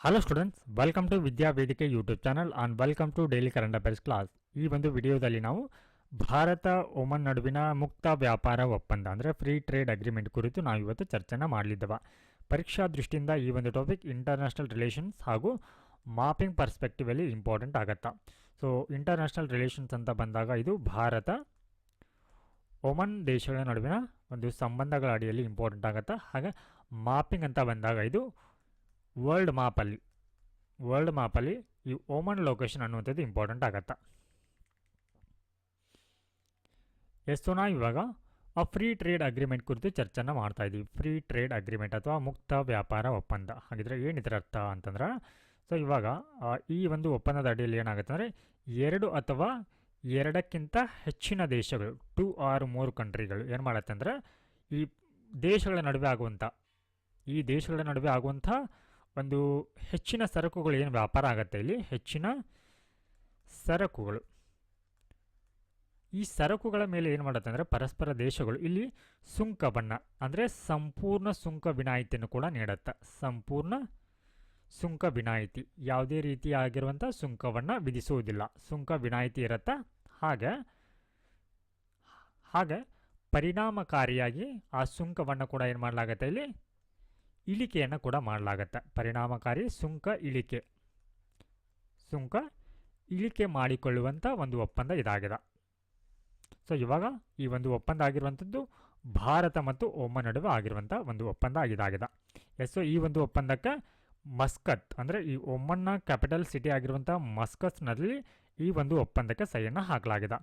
Hello students welcome to Vidya Vedike YouTube channel and welcome to daily current affairs class ಈ ಒಂದು ವಿಡಿಯೋದಲ್ಲಿ ನಾವು Bharat Oman ನಡುವಿನ ಮುಕ್ತ ವ್ಯಾಪಾರ ಒಪ್ಪಂದ ಅಂದರೆ ಫ್ರೀ ಟ್ರೇಡ್ ಅಗ್ರಿಮೆಂಟ್ ಕುರಿತು ನಾವು ಇವತ್ತು ಚರ್ಚೆನ ಮಾಡಲಿದ್ದೇವೆ. ಪರೀಕ್ಷಾ ದೃಷ್ಟಿಯಿಂದ ಈ ಒಂದು ಟಾಪಿಕ್ ಇಂಟರ್ನ್ಯಾಷನಲ್ ರಿಲೇಷನ್ಸ್ ಹಾಗೂ ಮಾಪಿಂಗ್ ಪರ್ಸ್ಪೆಕ್ಟಿವಲ್ಲಿ ಇಂಪಾರ್ಟೆಂಟ್ ಆಗುತ್ತಾ. ಸೊ ಇಂಟರ್ನ್ಯಾಷನಲ್ ರಿಲೇಷನ್ಸ್ ಅಂತ ಬಂದಾಗ ಇದು ಭಾರತ ಒಮನ್ ದೇಶಗಳ ನಡುವಿನ ಒಂದು ಸಂಬಂಧಗಳ ಅಡಿಯಲ್ಲಿ ಇಂಪಾರ್ಟೆಂಟ್ ಆಗುತ್ತೆ. ಹಾಗೆ ಮಾಪಿಂಗ್ ಅಂತ ಬಂದಾಗ ಇದು ವರ್ಲ್ಡ್ ಮಾಪಲ್ಲಿ ವರ್ಲ್ಡ್ ಮಾಪಲ್ಲಿ ಈ ಓಮನ್ ಲೊಕೇಶನ್ ಅನ್ನುವಂಥದ್ದು ಇಂಪಾರ್ಟೆಂಟ್ ಆಗತ್ತೆ. ಎಷ್ಟು ನಾವು ಇವಾಗ ಆ ಫ್ರೀ ಟ್ರೇಡ್ ಅಗ್ರಿಮೆಂಟ್ ಕುರಿತು ಚರ್ಚೆನ ಮಾಡ್ತಾ ಇದ್ದೀವಿ ಫ್ರೀ ಟ್ರೇಡ್ ಅಗ್ರಿಮೆಂಟ್ ಅಥವಾ ಮುಕ್ತ ವ್ಯಾಪಾರ ಒಪ್ಪಂದ. ಹಾಗಿದ್ರೆ ಏನಿದ್ರ ಅರ್ಥ ಅಂತಂದ್ರೆ ಸೊ ಇವಾಗ ಈ ಒಂದು ಒಪ್ಪಂದದ ಅಡಿಯಲ್ಲಿ ಏನಾಗುತ್ತೆ ಅಂದರೆ, ಎರಡು ಅಥವಾ ಎರಡಕ್ಕಿಂತ ಹೆಚ್ಚಿನ ದೇಶಗಳು ಟೂ ಆರ್ ಮೂರು ಕಂಟ್ರಿಗಳು ಏನು ಮಾಡತ್ತೆ ಅಂದರೆ, ಈ ದೇಶಗಳ ನಡುವೆ ಆಗುವಂಥ ಈ ದೇಶಗಳ ನಡುವೆ ಆಗುವಂಥ ಒಂದು ಹೆಚ್ಚಿನ ಸರಕುಗಳು ಏನು ವ್ಯಾಪಾರ ಆಗುತ್ತೆ ಇಲ್ಲಿ? ಹೆಚ್ಚಿನ ಸರಕುಗಳು. ಈ ಸರಕುಗಳ ಮೇಲೆ ಏನು ಮಾಡುತ್ತೆ ಅಂದರೆ ಪರಸ್ಪರ ದೇಶಗಳು, ಇಲ್ಲಿ ಸುಂಕವನ್ನು ಅಂದರೆ ಸಂಪೂರ್ಣ ಸುಂಕ ವಿನಾಯಿತಿಯನ್ನು ಕೂಡ ನೀಡುತ್ತೆ. ಸಂಪೂರ್ಣ ಸುಂಕ ವಿನಾಯಿತಿ. ಯಾವುದೇ ರೀತಿಯಾಗಿರುವಂಥ ಸುಂಕವನ್ನು ವಿಧಿಸುವುದಿಲ್ಲ. ಸುಂಕ ವಿನಾಯಿತಿ ಇರುತ್ತೆ. ಹಾಗೆ ಹಾಗೆ ಪರಿಣಾಮಕಾರಿಯಾಗಿ ಆ ಸುಂಕವನ್ನು ಕೂಡ ಏನು ಮಾಡಲಾಗತ್ತೆ ಇಲ್ಲಿ? ಇಳಿಕೆಯನ್ನು ಕೂಡ ಮಾಡಲಾಗತ್ತೆ. ಪರಿಣಾಮಕಾರಿ ಸುಂಕ ಇಳಿಕೆ. ಸುಂಕ ಇಳಿಕೆ ಮಾಡಿಕೊಳ್ಳುವಂಥ ಒಂದು ಒಪ್ಪಂದ ಇದಾಗಿದೆ. ಸೊ ಇವಾಗ ಈ ಒಂದು ಒಪ್ಪಂದ ಆಗಿರುವಂಥದ್ದು ಭಾರತ ಮತ್ತು ಓಮನ್ ನಡುವೆ ಆಗಿರುವಂಥ ಒಂದು ಒಪ್ಪಂದ ಇದಾಗಿದೆ. ಎಸ್ ಸೊ ಈ ಒಂದು ಒಪ್ಪಂದಕ್ಕೆ ಮಸ್ಕತ್ ಅಂದರೆ ಈ ಒಮ್ಮನ್ನ ಕ್ಯಾಪಿಟಲ್ ಸಿಟಿ ಆಗಿರುವಂಥ ಮಸ್ಕತ್ನಲ್ಲಿ ಈ ಒಂದು ಒಪ್ಪಂದಕ್ಕೆ ಸಹಿಯನ್ನು ಹಾಕಲಾಗಿದೆ.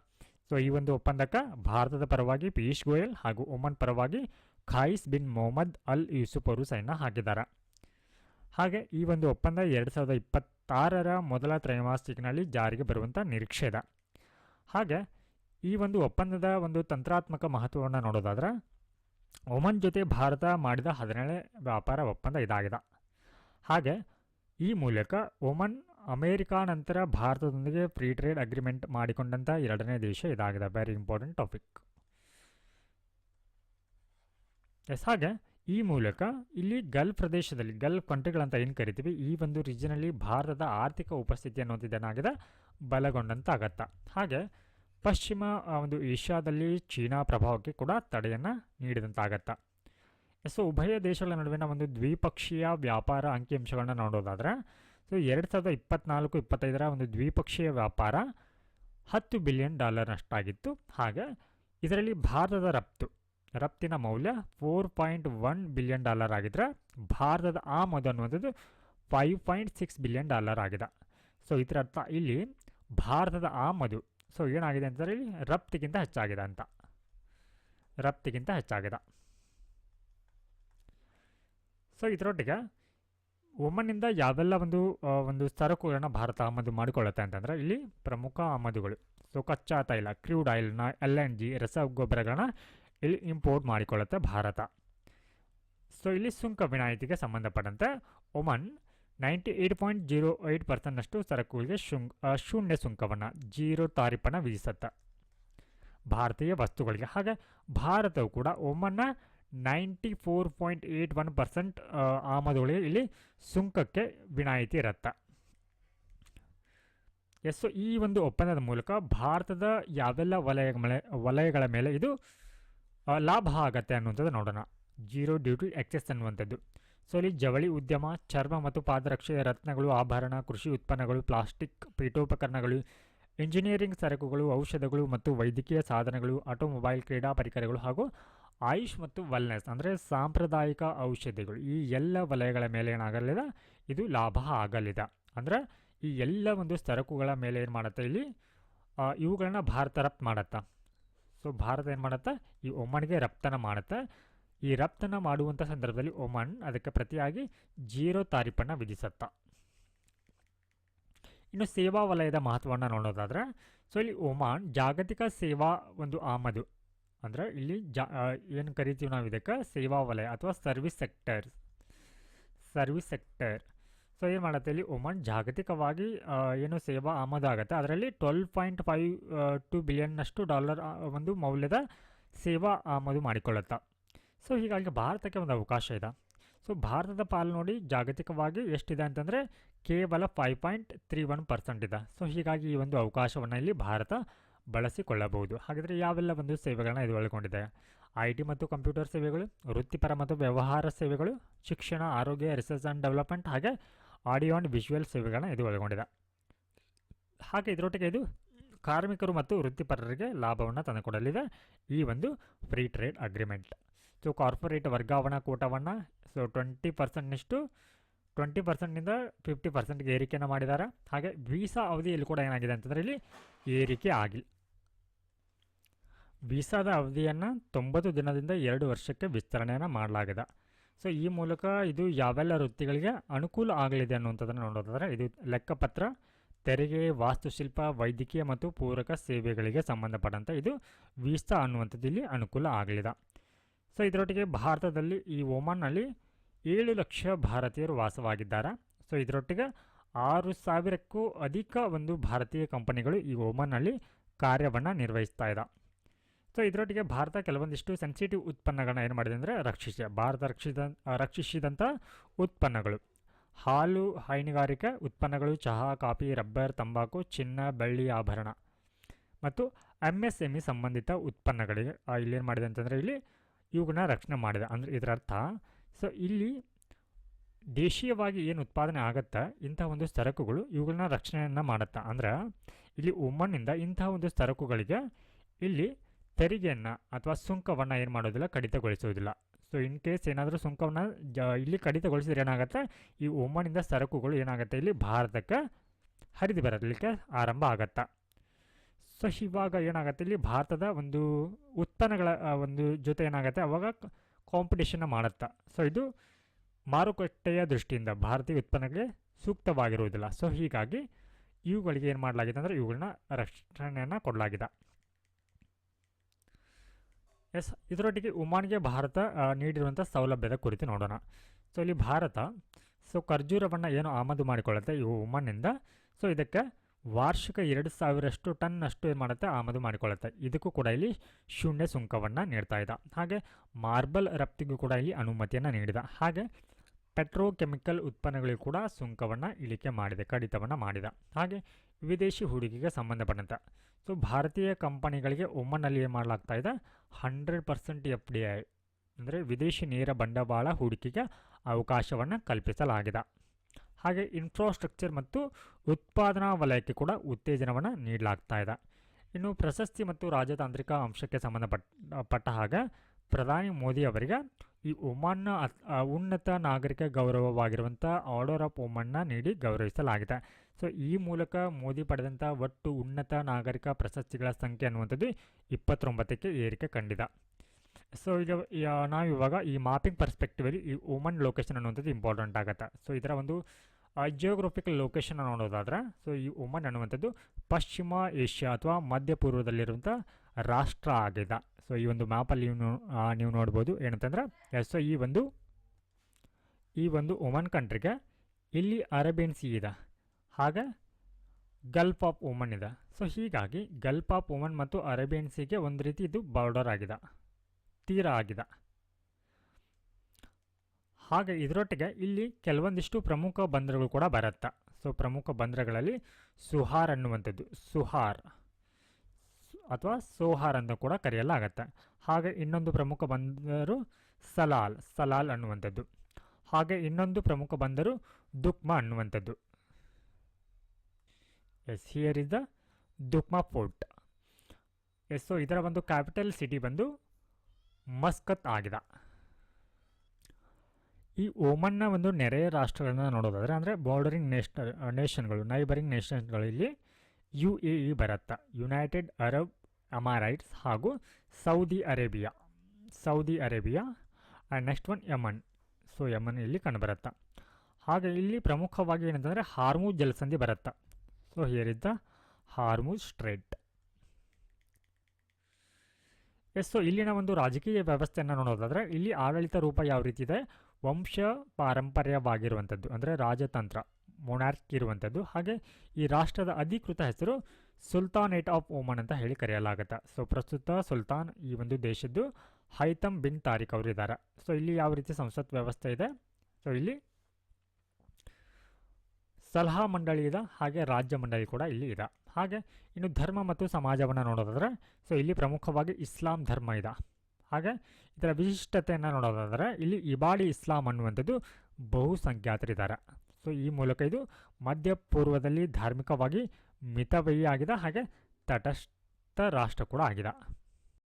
ಸೊ ಈ ಒಂದು ಒಪ್ಪಂದಕ್ಕೆ ಭಾರತದ ಪರವಾಗಿ ಪಿಯೂಷ್ ಗೋಯಲ್ ಹಾಗೂ ಒಮನ್ ಪರವಾಗಿ ಖಾಯಿಸ್ ಬಿನ್ ಮೊಹಮ್ಮದ್ ಅಲ್ ಯೂಸುಫ್ ಅವರು ಹಾಕಿದ್ದಾರೆ. ಹಾಗೆ ಈ ಒಂದು ಒಪ್ಪಂದ ಎರಡು ಸಾವಿರದ ಇಪ್ಪತ್ತಾರರ ಮೊದಲ ತ್ರೈಮಾಸಿಕನಲ್ಲಿ ಜಾರಿಗೆ ಬರುವಂಥ ನಿರೀಕ್ಷೆ ಇದೆ. ಹಾಗೆ ಈ ಒಂದು ಒಪ್ಪಂದದ ಒಂದು ತಂತ್ರಾತ್ಮಕ ಮಹತ್ವವನ್ನು ನೋಡೋದಾದ್ರೆ ಒಮನ್ ಜೊತೆ ಭಾರತ ಮಾಡಿದ ಹದಿನೇಳನೇ ವ್ಯಾಪಾರ ಒಪ್ಪಂದ ಇದಾಗಿದೆ. ಹಾಗೆ ಈ ಮೂಲಕ ಒಮನ್ ಅಮೇರಿಕಾ ನಂತರ ಭಾರತದೊಂದಿಗೆ ಫ್ರೀ ಟ್ರೇಡ್ ಅಗ್ರಿಮೆಂಟ್ ಮಾಡಿಕೊಂಡಂಥ ಎರಡನೇ ದೇಶ ಇದಾಗಿದೆ. ವೆರಿ ಇಂಪಾರ್ಟೆಂಟ್ ಟಾಪಿಕ್ ಎಸ್ ಹಾಗೆ ಈ ಮೂಲಕ ಇಲ್ಲಿ ಗಲ್ಫ್ ಪ್ರದೇಶದಲ್ಲಿ ಗಲ್ಫ್ ಕಂಟ್ರಿಗಳಂತ ಏನು ಕರಿತೀವಿ, ಈ ಒಂದು ರೀಜನಲ್ಲಿ ಭಾರತದ ಆರ್ಥಿಕ ಉಪಸ್ಥಿತಿ ಅನ್ನೋದಿದ್ದೇನಾಗಿದೆ ಬಲಗೊಂಡಂತಾಗತ್ತ. ಹಾಗೆ ಪಶ್ಚಿಮ ಒಂದು ಏಷ್ಯಾದಲ್ಲಿ ಚೀನಾ ಪ್ರಭಾವಕ್ಕೆ ಕೂಡ ತಡೆಯನ್ನು ನೀಡಿದಂತಾಗತ್ತ. ಸೊ ಉಭಯ ದೇಶಗಳ ನಡುವಿನ ಒಂದು ದ್ವಿಪಕ್ಷೀಯ ವ್ಯಾಪಾರ ಅಂಕಿಅಂಶಗಳನ್ನ ನೋಡೋದಾದ್ರೆ, ಸೊ, ಎರಡು ಸಾವಿರದ ಇಪ್ಪತ್ನಾಲ್ಕು, ಇಪ್ಪತ್ತೈದರ ಒಂದು ದ್ವಿಪಕ್ಷೀಯ ವ್ಯಾಪಾರ ಹತ್ತು ಬಿಲಿಯನ್ ಡಾಲರ್ನಷ್ಟಾಗಿತ್ತು. ಹಾಗೆ ಇದರಲ್ಲಿ ಭಾರತದ ರಫ್ತು ರಫ್ತಿನ ಮೌಲ್ಯ four point one billion dollar ಆಗಿದ್ರೆ ಭಾರತದ ಆಮದು ಅನ್ನುವಂಥದ್ದು five point six billion dollar ಆಗಿದೆ. ಸೊ ಇದರ ಅರ್ಥ ಇಲ್ಲಿ ಭಾರತದ ಆಮದು ಸೊ ಏನಾಗಿದೆ ಅಂತಂದರೆ ಇಲ್ಲಿ ರಫ್ತಿಗಿಂತ ಹೆಚ್ಚಾಗಿದೆ ಅಂತ. ರಫ್ತಿಗಿಂತ ಹೆಚ್ಚಾಗಿದೆ. ಸೊ ಇದರೊಟ್ಟಿಗೆ ಒಮ್ಮನಿಂದ ಯಾವೆಲ್ಲ ಒಂದು ಒಂದು ಸರಕುಗಳನ್ನು ಭಾರತ ಆಮದು ಮಾಡಿಕೊಳ್ಳುತ್ತೆ ಅಂತಂದರೆ ಇಲ್ಲಿ ಪ್ರಮುಖ ಆಮದುಗಳು ಸೊ ಕಚ್ಚಾ ತೈಲ ಕ್ರೂಡ್ ಆಯಿಲ್ನ ಎಲ್ ಎನ್ ಜಿ ರಸಗೊಬ್ಬರಗಳನ್ನ ಇಲ್ಲಿ ಇಂಪೋರ್ಟ್ ಮಾಡಿಕೊಳ್ಳುತ್ತೆ ಭಾರತ. ಸೊ ಇಲ್ಲಿ ಸುಂಕ ವಿನಾಯಿತಿಗೆ ಸಂಬಂಧಪಟ್ಟಂತೆ Oman ninety eight point zero eight ಪರ್ಸೆಂಟ್ನಷ್ಟು ಸರಕುಗಳಿಗೆ ಶುಂಕ್ ಶೂನ್ಯ ಸುಂಕವನ್ನು, ಜೀರೋ ತಾರೀಫನ್ನು ವಿಧಿಸುತ್ತೆ. ಭಾರತೀಯ ವಸ್ತುಗಳಿಗೆ, ಹಾಗೆ ಭಾರತವು ಕೂಡ ಒಮನ್ನ ninety four point eight one percent ಆಮದುಗಳಿಗೆ ಇಲ್ಲಿ ಸುಂಕಕ್ಕೆ ವಿನಾಯಿತಿ ಇರುತ್ತೆ. ಎಸ್ ಈ ಒಂದು ಒಪ್ಪಂದದ ಮೂಲಕ ಭಾರತದ ಯಾವೆಲ್ಲ ವಲಯ ವಲಯಗಳ ಮೇಲೆ ಇದು ಲಾಭ ಆಗತ್ತೆ ಅನ್ನುವಂಥದ್ದು ನೋಡೋಣ. ಜೀರೋ ಡ್ಯೂ ಟು ಎಕ್ಸೆಸ್ ಅನ್ನುವಂಥದ್ದು. ಸೊ ಇಲ್ಲಿ ಜವಳಿ ಉದ್ಯಮ, ಚರ್ಮ ಮತ್ತು ಪಾದರಕ್ಷೆ ರತ್ನಗಳು, ಆಭರಣ, ಕೃಷಿ ಉತ್ಪನ್ನಗಳು ಪ್ಲಾಸ್ಟಿಕ್ ಪೀಠೋಪಕರಣಗಳು ಇಂಜಿನಿಯರಿಂಗ್ ಸರಕುಗಳು, ಔಷಧಗಳು ಮತ್ತು ವೈದ್ಯಕೀಯ ಸಾಧನಗಳು ಆಟೋಮೊಬೈಲ್ ಕ್ರೀಡಾ ಪರಿಕರಗಳು ಹಾಗೂ ಆಯುಷ್ ಮತ್ತು ವೆಲ್ನೆಸ್ ಅಂದರೆ ಸಾಂಪ್ರದಾಯಿಕ ಔಷಧಿಗಳು. ಈ ಎಲ್ಲ ವಲಯಗಳ ಮೇಲೆ ಏನಾಗಲಿದೆ? ಇದು ಲಾಭ ಆಗಲಿದೆ. ಅಂದರೆ ಈ ಎಲ್ಲ ಒಂದು ಸರಕುಗಳ ಮೇಲೆ ಏನು ಮಾಡುತ್ತೆ ಇಲ್ಲಿ? ಇವುಗಳನ್ನ ಭಾರತ ರಫ್ತು ಮಾಡುತ್ತಾ. ಸೊ ಭಾರತ ಏನು ಮಾಡುತ್ತೆ? ಈ ಒಮನ್ಗೆ ರಪ್ತನ ಮಾಡುತ್ತೆ. ಈ ರಪ್ತನ ಮಾಡುವಂಥ ಸಂದರ್ಭದಲ್ಲಿ ಒಮನ್ ಅದಕ್ಕೆ ಪ್ರತಿಯಾಗಿ ಜೀರೋ ತಾರೀಫನ್ನು ವಿಧಿಸತ್ತ. ಇನ್ನು ಸೇವಾ ವಲಯದ ಮಹತ್ವವನ್ನು ನೋಡೋದಾದರೆ, ಸೊ ಇಲ್ಲಿ ಒಮಾನ್ ಜಾಗತಿಕ ಸೇವಾ ಒಂದು ಆಮದು. ಅಂದರೆ ಇಲ್ಲಿ ಜಾ ಏನು ಕರಿತೀವಿ ನಾವು ಇದಕ್ಕೆ? ಸೇವಾ ವಲಯ ಅಥವಾ service sector service sector. So ಏನು ಮಾಡುತ್ತೆ ಇಲ್ಲಿ ಒಮನ್ ಜಾಗತಿಕವಾಗಿ ಏನು ಸೇವಾ ಆಮದಾಗುತ್ತೆ. ಅದರಲ್ಲಿ ಟ್ವೆಲ್ ಪಾಯಿಂಟ್ ಫೈವ್ ಟು ಬಿಲಿಯನ್ನಷ್ಟು ಡಾಲರ್ ಒಂದು ಮೌಲ್ಯದ ಸೇವಾ ಆಮದು ಮಾಡಿಕೊಳ್ಳುತ್ತಾ. ಸೊ ಹೀಗಾಗಿ ಭಾರತಕ್ಕೆ ಒಂದು ಅವಕಾಶ ಇದೆ. ಸೊ ಭಾರತದ ಪಾಲು ನೋಡಿ ಜಾಗತಿಕವಾಗಿ ಎಷ್ಟಿದೆ ಅಂತಂದರೆ ಕೇವಲ five point three one percent ಇದೆ. ಸೊ ಹೀಗಾಗಿ ಈ ಒಂದು ಅವಕಾಶವನ್ನು ಇಲ್ಲಿ ಭಾರತ ಬಳಸಿಕೊಳ್ಳಬಹುದು. ಹಾಗಾದರೆ ಯಾವೆಲ್ಲ ಒಂದು ಸೇವೆಗಳನ್ನ ಇದು ಒಳಗೊಂಡಿದೆ? ಐ ಟಿ ಮತ್ತು ಕಂಪ್ಯೂಟರ್ ಸೇವೆಗಳು, ವೃತ್ತಿಪರ ಮತ್ತು ವ್ಯವಹಾರ ಸೇವೆಗಳು, ಶಿಕ್ಷಣ, ಆರೋಗ್ಯ ರಿಸರ್ಚ್ ಆ್ಯಂಡ್ ಡೆವಲಪ್ಮೆಂಟ್ ಹಾಗೆ ಆಡಿಯೋ ಆ್ಯಂಡ್ ವಿಜುವಲ್ ಸೇವೆಗಳನ್ನ ಇದು ಒಳಗೊಂಡಿದೆ. ಹಾಗೆ ಇದರೊಟ್ಟಿಗೆ ಇದು ಕಾರ್ಮಿಕರು ಮತ್ತು ವೃತ್ತಿಪರರಿಗೆ ಲಾಭವನ್ನು ತಂದುಕೊಡಲಿದೆ. ಈ ಒಂದು free trade agreement. So corporate ವರ್ಗಾವಣಾ ಕೂಟವನ್ನು ಸೊ ಟ್ವೆಂಟಿ ಪರ್ಸೆಂಟ್ನಷ್ಟು ಟ್ವೆಂಟಿ ಪರ್ಸೆಂಟ್ನಿಂದ ಫಿಫ್ಟಿ ಪರ್ಸೆಂಟ್ಗೆ ಏರಿಕೆಯನ್ನು ಮಾಡಿದ್ದಾರೆ. ಹಾಗೆ ವೀಸಾ ಅವಧಿಯಲ್ಲಿ ಕೂಡ ಏನಾಗಿದೆ ಅಂತಂದರೆ ಇಲ್ಲಿ ಏರಿಕೆ ಆಗಿಲ್ಲ. ವೀಸಾದ ಅವಧಿಯನ್ನು ತೊಂಬತ್ತು ದಿನದಿಂದ ಎರಡು ವರ್ಷಕ್ಕೆ ವಿಸ್ತರಣೆಯನ್ನು ಮಾಡಲಾಗಿದೆ. ಸೊ ಈ ಮೂಲಕ ಇದು ಯಾವೆಲ್ಲ ವೃತ್ತಿಗಳಿಗೆ ಅನುಕೂಲ ಆಗಲಿದೆ ಅನ್ನುವಂಥದ್ದನ್ನು ನೋಡೋದಾದರೆ, ಇದು ಲೆಕ್ಕಪತ್ರ, ತೆರಿಗೆ, ವಾಸ್ತುಶಿಲ್ಪ, ವೈದ್ಯಕೀಯ ಮತ್ತು ಪೂರಕ ಸೇವೆಗಳಿಗೆ ಸಂಬಂಧಪಟ್ಟಂಥ ಇದು ವೀಸಾ ಅನ್ನುವಂಥದ್ದು ಇಲ್ಲಿ ಅನುಕೂಲ ಆಗಲಿದೆ. ಸೊ ಇದರೊಟ್ಟಿಗೆ ಭಾರತದಲ್ಲಿ ಈ ಒಮಾನ್ನಲ್ಲಿ ಏಳು ಲಕ್ಷ ಭಾರತೀಯರು ವಾಸವಾಗಿದ್ದಾರೆ. ಸೊ ಇದರೊಟ್ಟಿಗೆ ಆರು ಸಾವಿರಕ್ಕೂ ಅಧಿಕ ಒಂದು ಭಾರತೀಯ ಕಂಪನಿಗಳು ಈ ಒಮಾನ್ನಲ್ಲಿ ಕಾರ್ಯವನ್ನು ನಿರ್ವಹಿಸ್ತಾ ಇದೆ. ಸೊ ಇದರೊಟ್ಟಿಗೆ ಭಾರತ ಕೆಲವೊಂದಿಷ್ಟು ಸೆನ್ಸಿಟಿವ್ ಉತ್ಪನ್ನಗಳನ್ನ ಏನು ಮಾಡಿದೆ ಅಂದರೆ ರಕ್ಷಿಸಿದೆ ಭಾರತ ರಕ್ಷಿಸಿದ ರಕ್ಷಿಸಿದಂಥ ಉತ್ಪನ್ನಗಳು. ಹಾಲು, ಹೈನುಗಾರಿಕೆ ಉತ್ಪನ್ನಗಳು, ಚಹಾ, ಕಾಫಿ, ರಬ್ಬರ್, ತಂಬಾಕು, ಚಿನ್ನ, ಬೆಳ್ಳಿ, ಆಭರಣ ಮತ್ತು ಎಂ ಎಸ್ ಎಂ ಇ ಸಂಬಂಧಿತ ಉತ್ಪನ್ನಗಳಿಗೆ ಇಲ್ಲೇನು ಮಾಡಿದೆ ಅಂತಂದರೆ ಇಲ್ಲಿ ಇವುಗಳನ್ನ ರಕ್ಷಣೆ ಮಾಡಿದೆ. ಅಂದರೆ ಇದರ ಅರ್ಥ, ಸೊ ಇಲ್ಲಿ ದೇಶೀಯವಾಗಿ ಏನು ಉತ್ಪಾದನೆ ಆಗುತ್ತೆ, ಇಂಥ ಒಂದು ಸರಕುಗಳು ಇವುಗಳನ್ನ ರಕ್ಷಣೆಯನ್ನು ಮಾಡುತ್ತಾ. ಅಂದ್ರೆ ಇಲ್ಲಿ ಉಮ್ಮನ್ನಿಂದ ಇಂಥ ಒಂದು ಸರಕುಗಳಿಗೆ ಇಲ್ಲಿ ತೆರಿಗೆಯನ್ನು ಅಥವಾ ಸುಂಕವನ್ನು ಏನು ಮಾಡೋದಿಲ್ಲ, ಕಡಿತಗೊಳಿಸೋದಿಲ್ಲ. ಸೊ ಇನ್ ಕೇಸ್ ಏನಾದರೂ ಸುಂಕವನ್ನು ಜ, ಇಲ್ಲಿ ಕಡಿತಗೊಳಿಸಿದ್ರೆ ಏನಾಗುತ್ತೆ? ಈ ಒಮ್ಮನಿಂದ ಸರಕುಗಳು ಏನಾಗುತ್ತೆ? ಇಲ್ಲಿ ಭಾರತಕ್ಕೆ ಹರಿದು ಬರಲಿಕ್ಕೆ ಆರಂಭ ಆಗತ್ತೆ? ಸೊ ಇವಾಗ ಏನಾಗುತ್ತೆ? ಇಲ್ಲಿ ಭಾರತದ ಒಂದು ಉತ್ಪನ್ನಗಳ ಒಂದು ಜೊತೆ ಏನಾಗುತ್ತೆ? ಅವಾಗ ಕಾಂಪಿಟೇಷನ್ನ ಮಾಡುತ್ತೆ? ಸೊ ಇದು ಮಾರುಕಟ್ಟೆಯ ದೃಷ್ಟಿಯಿಂದ ಭಾರತೀಯ ಉತ್ಪನ್ನಗಳಿಗೆ ಸೂಕ್ತವಾಗಿರುವುದಿಲ್ಲ. ಸೊ ಹೀಗಾಗಿ ಇವುಗಳಿಗೆ ಏನು ಮಾಡಲಾಗಿದೆ ಅಂದರೆ ಇವುಗಳನ್ನ ರಕ್ಷಣೆಯನ್ನು ಕೊಡಲಾಗಿದೆ. ಎಸ್, ಇದರೊಟ್ಟಿಗೆ ಉಮಾನ್ಗೆ ಭಾರತ ನೀಡಿರುವಂಥ ಸೌಲಭ್ಯದ ಕುರಿತು ನೋಡೋಣ. ಸೊ, ಇಲ್ಲಿ ಭಾರತ, ಸೊ, ಖರ್ಜೂರವನ್ನು ಏನು ಆಮದು ಮಾಡಿಕೊಳ್ಳುತ್ತೆ? ಈ ಉಮಾನ್ನಿಂದ. ಸೊ, ಇದಕ್ಕೆ ವಾರ್ಷಿಕ ಎರಡು ಸಾವಿರಷ್ಟು ಟನ್ನಷ್ಟು ಏನು ಮಾಡುತ್ತೆ? ಆಮದು ಮಾಡಿಕೊಳ್ಳುತ್ತೆ. ಇದಕ್ಕೂ ಕೂಡ ಇಲ್ಲಿ ಶೂನ್ಯ ಸುಂಕವನ್ನು ನೀಡ್ತಾ ಇದೆ. ಹಾಗೆ ಮಾರ್ಬಲ್ ರಫ್ತಿಗೂ ಕೂಡ ಇಲ್ಲಿ ಅನುಮತಿಯನ್ನು ನೀಡಿದ. ಹಾಗೆ ಪೆಟ್ರೋಕೆಮಿಕಲ್ ಉತ್ಪನ್ನಗಳಿಗೂ ಕೂಡ ಸುಂಕವನ್ನು ಇಳಿಕೆ ಮಾಡಿದೆ, ಕಡಿತವನ್ನು ಮಾಡಿದ. ಹಾಗೆ ವಿದೇಶಿ ಹೂಡಿಕೆಗೆ ಸಂಬಂಧಪಟ್ಟಂತೆ. ಸೊ ಭಾರತೀಯ ಕಂಪನಿಗಳಿಗೆ ಒಮ್ಮನಲ್ಲಿ ಮಾಡಲಾಗ್ತಾ ಇದೆ? Hundred percent F D I, ಅಂದರೆ ವಿದೇಶಿ ನೇರ ಬಂಡವಾಳ ಹೂಡಿಕೆಗೆ ಅವಕಾಶವನ್ನು ಕಲ್ಪಿಸಲಾಗಿದೆ. ಹಾಗೆ ಇನ್ಫ್ರಾಸ್ಟ್ರಕ್ಚರ್ ಮತ್ತು ಉತ್ಪಾದನಾ ವಲಯಕ್ಕೆ ಕೂಡ ಉತ್ತೇಜನವನ್ನು ನೀಡಲಾಗ್ತಾ ಇದೆ. ಇನ್ನು ಪ್ರಶಸ್ತಿ ಮತ್ತು ರಾಜತಾಂತ್ರಿಕ ಅಂಶಕ್ಕೆ ಸಂಬಂಧಪಟ್ಟ, ಪಟ್ಟ ಹಾಗೆ ಪ್ರಧಾನಿ ಮೋದಿ ಅವರಿಗೆ ಈ ಒಮಾನ್ನ ಉನ್ನತ ನಾಗರಿಕ ಗೌರವವಾಗಿರುವಂಥ ಆರ್ಡರ್ ಆಫ್ ಒಮನ್ನ ನೀಡಿ ಗೌರವಿಸಲಾಗಿದೆ. ಸೊ ಈ ಮೂಲಕ ಮೋದಿ ಪಡೆದಂಥ ಒಟ್ಟು ಉನ್ನತ ನಾಗರಿಕ ಪ್ರಶಸ್ತಿಗಳ ಸಂಖ್ಯೆ ಅನ್ನುವಂಥದ್ದು ಇಪ್ಪತ್ತೊಂಬತ್ತಕ್ಕೆ ಏರಿಕೆ ಕಂಡಿದ. ಸೊ ಈಗ ನಾವಿವಾಗ ಈ ಮಾಪಿಂಗ್ ಪರ್ಸ್ಪೆಕ್ಟಿವಲ್ಲಿ ಈ ಒಮನ್ ಲೊಕೇಶನ್ ಅನ್ನುವಂಥದ್ದು ಇಂಪಾರ್ಟೆಂಟ್ ಆಗುತ್ತೆ. ಸೊ ಇದರ ಒಂದು ಜಿಯೋಗ್ರಫಿಕಲ್ ಲೊಕೇಶನ್ ನೋಡೋದಾದ್ರೆ ಸೊ ಈ ಒಮನ್ ಅನ್ನುವಂಥದ್ದು ಪಶ್ಚಿಮ ಏಷ್ಯಾ ಅಥವಾ ಮಧ್ಯ ಪೂರ್ವದಲ್ಲಿರುವಂಥ ರಾಷ್ಟ್ರ ಆಗಿದೆ. ಸೊ ಈ ಒಂದು ಮ್ಯಾಪಲ್ಲಿ ನೀವು ನೋಡ್ಬೋದು ಏನಂತಂದ್ರೆ ಸೊ ಈ ಒಂದು ಈ ಒಂದು ಒಮನ್ ಕಂಟ್ರಿಗೆ ಇಲ್ಲಿ ಅರೇಬಿಯನ್ ಸಿ ಇದೆ. ಹಾಗೆ ಗಲ್ಫ್ ಆಫ್ ಒಮನ್ ಇದೆ. ಸೊ ಹೀಗಾಗಿ ಗಲ್ಫ್ ಆಫ್ ಒಮನ್ ಮತ್ತು ಅರೇಬಿಯನ್ ಸಿಗೆ ಒಂದು ರೀತಿ ಇದು ಬಾರ್ಡರ್ ಆಗಿದೆ. ತೀರ ಆಗಿದೆ. ಹಾಗೆ ಇದರೊಟ್ಟಿಗೆ ಇಲ್ಲಿ ಕೆಲವೊಂದಿಷ್ಟು ಪ್ರಮುಖ ಬಂದರುಗಳು ಕೂಡ ಬರುತ್ತೆ. ಸೊ ಪ್ರಮುಖ ಬಂದರುಗಳಲ್ಲಿ ಸುಹಾರ್ ಅನ್ನುವಂಥದ್ದು. ಸುಹಾರ್. ಅಥವಾ ಸೋಹಾರ್ ಅಂತ ಕೂಡ ಕರೆಯಲಾಗತ್ತೆ. ಹಾಗೆ ಇನ್ನೊಂದು ಪ್ರಮುಖ ಬಂದರು ಸಲಾಲ್ ಸಲಾಲ್ ಅನ್ನುವಂಥದ್ದು. ಹಾಗೆ ಇನ್ನೊಂದು ಪ್ರಮುಖ ಬಂದರು ದುಕ್ಮಾ ಅನ್ನುವಂಥದ್ದು. Yes here is the Duqm port yes so ಇದರ ಒಂದು ಕ್ಯಾಪಿಟಲ್ ಸಿಟಿ ಬಂದು ಮಸ್ಕತ್ ಆಗಿದೆ. ಈ ಓಮನ್ನ ಒಂದು ನೆರೆಯ ರಾಷ್ಟ್ರಗಳನ್ನ ನೋಡೋದಾದರೆ, ಅಂದರೆ ಬಾರ್ಡರಿಂಗ್ ನೇಷನ್ ನೇಷನ್ಗಳು ನೈಬರಿಂಗ್ ನೇಷನ್ಗಳು ಇಲ್ಲಿ ಯು ಎ ಇ ಬರುತ್ತೆ. ಯುನೈಟೆಡ್ ಅರಬ್ ಅಮಾರೈಟ್ಸ್ ಹಾಗೂ Saudi Arabia Saudi Arabia and next one Yemen so Yemen ಇಲ್ಲಿ ಕಂಡುಬರುತ್ತೆ ಹಾಗೆ ಇಲ್ಲಿ ಪ್ರಮುಖವಾಗಿ ಏನಂತಂದರೆ ಹಾರ್ಮೂಜ್ ಜಲಸಂಧಿ ಬರುತ್ತಾ. So here is the Hormuz Strait yes so ಇಲ್ಲಿನ ಒಂದು ರಾಜಕೀಯ ವ್ಯವಸ್ಥೆಯನ್ನು ನೋಡೋದಾದರೆ ಇಲ್ಲಿ ಆಡಳಿತ ರೂಪ ಯಾವ ರೀತಿ ಇದೆ? ವಂಶ ಪಾರಂಪರ್ಯವಾಗಿರುವಂಥದ್ದು, ಅಂದರೆ ರಾಜತಂತ್ರ. ಮೊನಾರ್ಕ್ ಇರುವಂಥದ್ದು ಹಾಗೆ ಈ ರಾಷ್ಟ್ರದ ಅಧಿಕೃತ ಹೆಸರು ಸುಲ್ತಾನೇಟ್ ಆಫ್ ಓಮನ್ ಅಂತ ಹೇಳಿ ಕರೆಯಲಾಗುತ್ತೆ. ಸೊ ಪ್ರಸ್ತುತ ಸುಲ್ತಾನ್ ಈ ಒಂದು ದೇಶದ್ದು ಹೈತಮ್ ಬಿನ್ ತಾರಿಕ್ ಅವರು ಇದ್ದಾರೆ ಸೊ ಇಲ್ಲಿ ಯಾವ ರೀತಿ ಸಂಸತ್ ವ್ಯವಸ್ಥೆ ಇದೆ? ಸೊ ಇಲ್ಲಿ ಸಲಹಾ ಮಂಡಳಿ ಇದೆ, ಹಾಗೆ ರಾಜ್ಯ ಮಂಡಳಿ ಕೂಡ ಇಲ್ಲಿ ಇದೆ. ಹಾಗೆ ಇನ್ನು ಧರ್ಮ ಮತ್ತು ಸಮಾಜವನ್ನು ನೋಡೋದಾದರೆ ಸೊ ಇಲ್ಲಿ ಪ್ರಮುಖವಾಗಿ ಇಸ್ಲಾಂ ಧರ್ಮ ಇದೆ. ಹಾಗೆ ಇದರ ವಿಶಿಷ್ಟತೆಯನ್ನು ನೋಡೋದಾದರೆ, ಇಲ್ಲಿ ಇಬಾಡಿ ಇಸ್ಲಾಂ ಅನ್ನುವಂಥದ್ದು ಬಹುಸಂಖ್ಯಾತರಿದ್ದಾರೆ. ಸೊ ಈ ಮೂಲಕ ಇದು ಮಧ್ಯಪೂರ್ವದಲ್ಲಿ ಧಾರ್ಮಿಕವಾಗಿ ಮಿತವ್ಯಯಿ ಆಗಿದೆ. ಹಾಗೆ ತಟಸ್ಥ ರಾಷ್ಟ್ರ ಕೂಡ ಆಗಿದೆ.